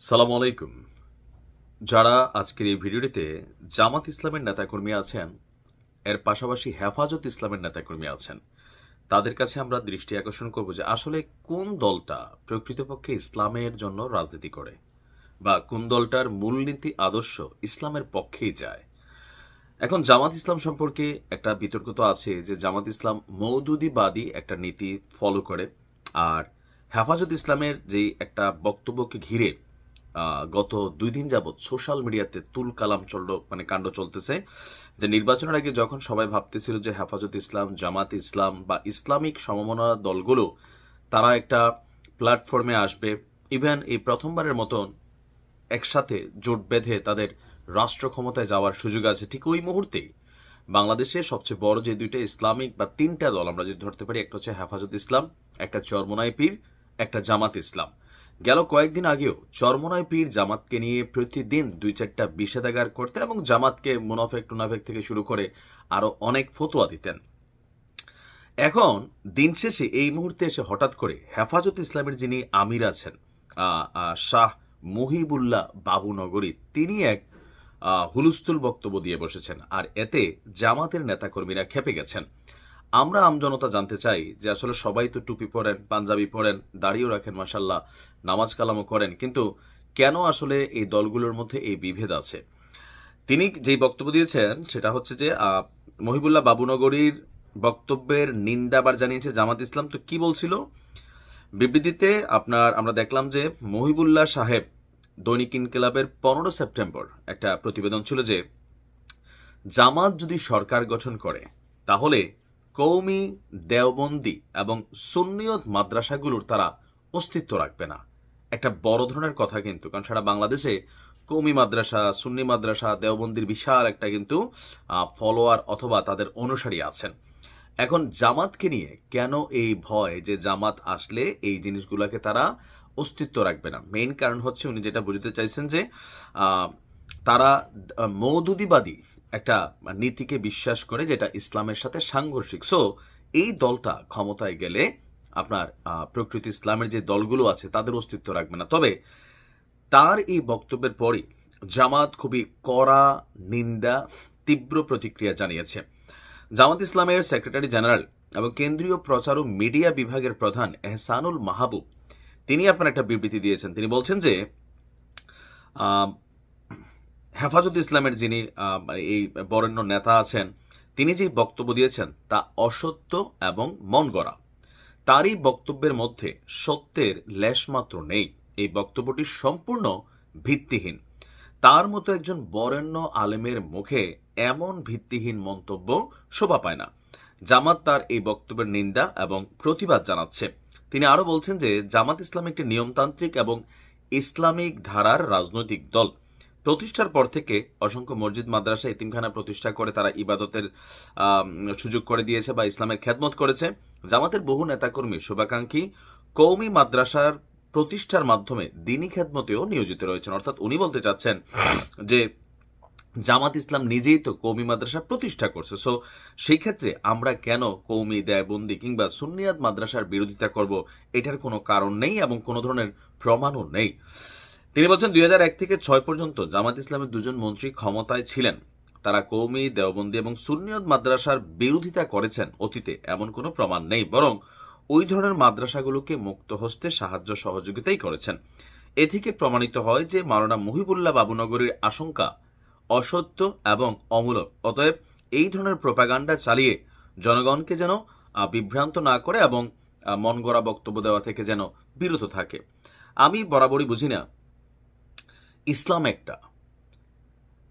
সালাম আলাইকুম। যারা আজকের এই ভিডিওটিতে জামাত ইসলামের নেতাকর্মী আছেন, এর পাশাপাশি হেফাজত ইসলামের নেতাকর্মী আছেন, তাদের কাছে আমরা দৃষ্টি আকর্ষণ করব যে আসলে কোন দলটা প্রকৃতপক্ষে ইসলামের জন্য রাজনীতি করে বা কোন দলটার মূলনীতি আদর্শ ইসলামের পক্ষেই যায়। এখন জামাত ইসলাম সম্পর্কে একটা বিতর্ক তো আছে যে জামাত ইসলাম মৌদুদিবাদী একটা নীতি ফলো করে, আর হেফাজত ইসলামের যে একটা বক্তব্যকে ঘিরে গত দুই দিন যাবৎ সোশ্যাল মিডিয়াতে তুল কালাম চলল মানে কাণ্ড চলতেছে। যে নির্বাচনের আগে যখন সবাই ভাবতেছিল যে হেফাজত ইসলাম, জামাত ইসলাম বা ইসলামিক সমমনা দলগুলো, তারা একটা প্ল্যাটফর্মে আসবে। ইভেন এই প্রথমবারের মতন একসাথে জোট বেঁধে তাদের রাষ্ট্র ক্ষমতায় যাওয়ার সুযোগ আছে ঠিক ওই মুহূর্তেই। বাংলাদেশে সবচেয়ে বড় যে দুইটা ইসলামিক বা তিনটা দল আমরা যদি ধরতে পারি, একটা হচ্ছে হেফাজত ইসলাম, একটা চরমনাই পীর, একটা জামাত ইসলাম। গেল কয়েকদিন আগেও চরমনাই পীর জামাতকে নিয়ে প্রতিদিন দুই চারটা বিষেধাগার করতেন এবং জামাতকে মুনাফেক, টুনাফেক থেকে শুরু করে আরও অনেক ফতোয়া দিতেন। এখন দিন শেষে এই মুহূর্তে এসে হঠাৎ করে হেফাজত ইসলামের যিনি আমির আছেন শাহ মহিবুল্লাহ বাবুনগরী তিনি এক হুলস্থুল বক্তব্য দিয়ে বসেছেন। আর এতে জামাতের নেতাকর্মীরা খেপে গেছেন। আমরা আমজনতা জানতে চাই যে আসলে সবাই তো টুপি পরেন, পাঞ্জাবি পরেন, দাড়িও রাখেন মাসাল্লাহ নামাজ কালামও করেন। কিন্তু কেন আসলে এই দলগুলোর মধ্যে এই বিভেদ আছে? তিনি যেই বক্তব্য দিয়েছেন, সেটা হচ্ছে যে মহিবুল্লাহ বাবুনগরীর বক্তব্যের নিন্দাবার জানিয়েছে জামাত ইসলাম। তো কি বলছিল? বিবৃতিতে আপনার, আমরা দেখলাম যে মহিবুল্লাহ সাহেব দৈনিক ইনকিলাবের পনেরো সেপ্টেম্বর একটা প্রতিবেদন ছিল যে, জামাত যদি সরকার গঠন করে, তাহলে কৌমি, দেওবন্দি এবং সুন্নিয়ত মাদ্রাসাগুলোর তারা অস্তিত্ব রাখবে না। একটা বড় ধরনের কথা কিন্তু, কারণ সারা বাংলাদেশে কৌমি মাদ্রাসা, সুন্নি মাদ্রাসা, দেওবন্দির বিশাল একটা কিন্তু ফলোয়ার অথবা তাদের অনুসারী আছেন। এখন জামাতকে নিয়ে কেন এই ভয় যে জামাত আসলে এই জিনিসগুলোকে তারা অস্তিত্ব রাখবে না? মেইন কারণ হচ্ছে উনি যেটা বুঝতে চাইছেন যে তারা মৌদুদিবাদী একটা নীতিকে বিশ্বাস করে যেটা ইসলামের সাথে সাংঘর্ষিক। সো এই দলটা ক্ষমতায় গেলে আপনার প্রকৃতি ইসলামের যে দলগুলো আছে তাদের অস্তিত্ব রাখবে না। তবে তার এই বক্তব্যের পরই জামাত খুবই কড়া নিন্দা, তীব্র প্রতিক্রিয়া জানিয়েছে। জামাত ইসলামের সেক্রেটারি জেনারেল এবং কেন্দ্রীয় প্রচার ও মিডিয়া বিভাগের প্রধান এহসানুল মাহবুব, তিনি আপনার একটা বিবৃতি দিয়েছেন। তিনি বলছেন যে হেফাজত ইসলামের যিনি এই বরেণ্য নেতা আছেন, তিনি যেই বক্তব্য দিয়েছেন তা অসত্য এবং মন গড়া তারই বক্তব্যের মধ্যে সত্যের লেশমাত্র নেই। এই বক্তব্যটি সম্পূর্ণ ভিত্তিহীন। তার মতো একজন বরেণ্য আলেমের মুখে এমন ভিত্তিহীন মন্তব্য শোভা পায় না। জামাত তার এই বক্তব্যের নিন্দা এবং প্রতিবাদ জানাচ্ছে। তিনি আরও বলছেন যে, জামাত ইসলাম একটি নিয়মতান্ত্রিক এবং ইসলামিক ধারার রাজনৈতিক দল। প্রতিষ্ঠার পর থেকে অসংখ্য মসজিদ, মাদ্রাসা ইতিমখানা প্রতিষ্ঠা করে তারা ইবাদতের সুযোগ করে দিয়েছে বা ইসলামের খেদমত করেছে। জামাতের বহু নেতাকর্মী, শুভাকাঙ্ক্ষী কৌমি মাদ্রাসার প্রতিষ্ঠার মাধ্যমে দিনী খেদমতেও নিয়োজিত রয়েছেন। অর্থাৎ উনি বলতে চাচ্ছেন যে জামাত ইসলাম নিজেই তো কৌমি মাদ্রাসা প্রতিষ্ঠা করছে। সো সেই ক্ষেত্রে আমরা কেন কৌমি দেয়বন্দি কিংবা সুন্নিয়াদ মাদ্রাসার বিরোধিতা করব, এটার কোনো কারণ নেই এবং কোনো ধরনের প্রমাণও নেই। তিনি বলছেন দুই থেকে ছয় পর্যন্ত জামাত ইসলামের দুজন মন্ত্রী ক্ষমতায় ছিলেন। তারা কৌমি দেওবন্দি এবং সুন্নিয়ত মাদ্রাসার বিরোধিতা করেছেন। অতীতে এমন কোনো প্রমাণ নেই বরং ওই ধরনের মাদ্রাসাগুলোকে মুক্ত হস্তে সাহায্য সহযোগিতাই করেছেন। এ থেকে প্রমাণিত হয় যে মাওলানা মুহিবুল্লাহ বাবুনগরীর আশঙ্কা অসত্য এবং অমূলক। অতএব এই ধরনের প্রোপাগান্ডা চালিয়ে জনগণকে যেন বিভ্রান্ত না করে এবং আহ, মন গড়া বক্তব্য দেওয়া থেকে যেন বিরত থাকে। আমি বরাবরই বুঝি না ইসলাম একটা।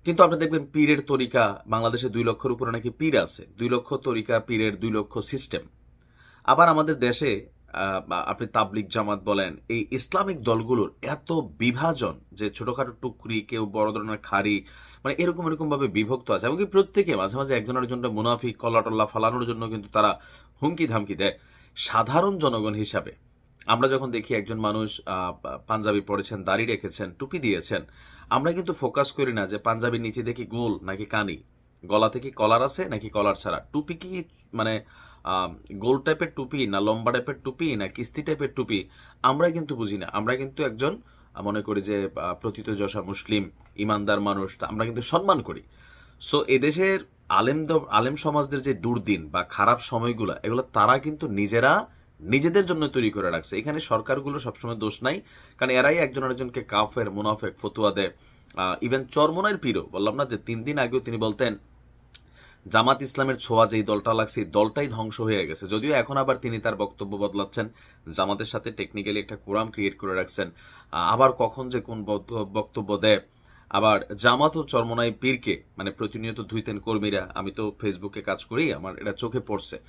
কিন্তু আপনি দেখবেন পীরের তরিকা বাংলাদেশে দুই লক্ষের উপরে নাকি পীর আছে। দুই লক্ষ তরিকা, পীরের দুই লক্ষ সিস্টেম আবার আমাদের দেশে আপনি তাবলিক জামাত বলেন, এই ইসলামিক দলগুলোর এত বিভাজন যে ছোটোখাটো টুকরি, কেউ বড় ধরনের খাড়ি মানে এরকম এরকমভাবে বিভক্ত আছে। এমনকি প্রত্যেকে মাঝে মাঝে একজনের জন্য মুনাফি কল্লা টল্লা ফালানোর জন্য কিন্তু তারা হুমকি ধামকি দেয়। সাধারণ জনগণ হিসাবে আমরা যখন দেখি একজন মানুষ পাঞ্জাবি পরেছেন, দাড়ি রেখেছেন, টুপি দিয়েছেন, আমরা কিন্তু ফোকাস করি না যে পাঞ্জাবির নিচে দেখি গোল নাকি কানি গলাতে কি কলার আছে নাকি কলার ছাড়া। টুপি কি মানে গোল টাইপের টুপি না লম্বা টাইপের টুপি না কিস্তি টাইপের টুপি আমরা কিন্তু বুঝি না। আমরা কিন্তু একজন মনে করি যে প্রথিত যশা মুসলিম, ইমানদার মানুষ আমরা কিন্তু সম্মান করি। সো এদেশের আলেম আলেম সমাজদের যে দুর্দিন বা খারাপ সময়গুলো, এগুলো তারা কিন্তু নিজেরা নিজেদের জন্য তৈরি করে রাখছে। এখানে সরকারগুলো সবসময় দোষ নাই, কারণ এরাই একজন আরেকজনকে কাফের, মুনাফেক, ফতুয়া দেয়। ইভেন চরমনার পীরও, বললাম না যে তিন দিন আগেও তিনি বলতেন, জামাত ইসলামের ছোঁয়া যেই দলটা লাগছে, এই দলটাই ধ্বংস হয়ে গেছে। যদিও এখন আবার তিনি তার বক্তব্য বদলাচ্ছেন, জামাতের সাথে টেকনিক্যালি একটা কোরাম ক্রিয়েট করে রাখছেন। আবার কখন যে কোন বক্ত- বক্তব্য দেয়, আবার জামাত ও চরমনাই পীরকে মানে প্রতিনিয়ত ধুইতেন কর্মীরা, আমি তো ফেসবুকে কাজ করি, আমার এটা চোখে পড়ছে।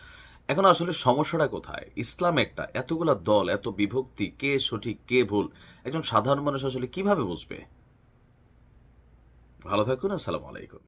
এখন আসলে সমস্যাটা কোথায়? ইসলাম একটা, এতগুলা দল, এত বিভক্তি, কে সঠিক, কে ভুল, একজন সাধারণ মানুষ আসলে কীভাবে বুঝবে? ভালো থাকুন, আসসালামু আলাইকুম।